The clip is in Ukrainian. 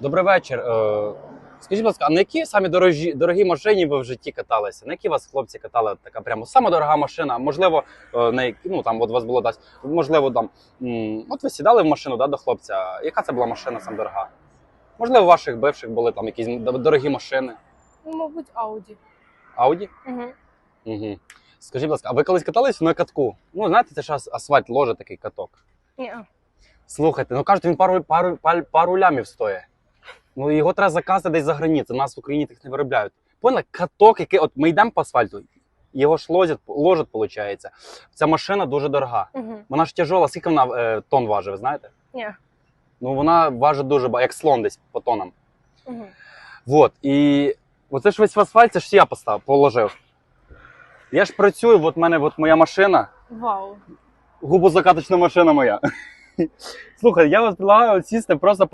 Добрий вечір. Е, Скажіть, будь ласка, а на які самі дорогі, дорогі машині ви в житті каталися? На які вас хлопці катали? Така прямо сама дорога машина? Можливо, е, на які- ну там от у вас було дасть. Можливо, там от ви сідали в машину да, до хлопця. Яка це була машина сам дорога? Можливо, у ваших бивших були там якісь дорогі машини. Ну, мабуть, Ауді. Ауді? Угу. Угу. Скажіть, будь ласка, а ви колись катались на катку? Ну, знаєте, це ж асфальт ложе такий каток. Ні. Слухайте, ну кажуть, він пару, пару, пару, пару лямів стоїть. Ну його треба заказати десь за границю. У нас в Україні тих не виробляють. Поняли? Каток, який от ми йдемо по асфальту, його ж ложать, ложать, виходить. Ця машина дуже дорога. Угу. Вона ж тяжола, скільки вона е, тонн важить, ви знаєте? Ні. Ну вона важить дуже багато, як слон десь по тонам. Угу. Вот. І оце ж весь в асфальт, це ж я постав, положив. Я ж працюю, от в мене от моя машина, Вау. губозакаточна машина моя. Слухай, я вас предлагаю от сісти просто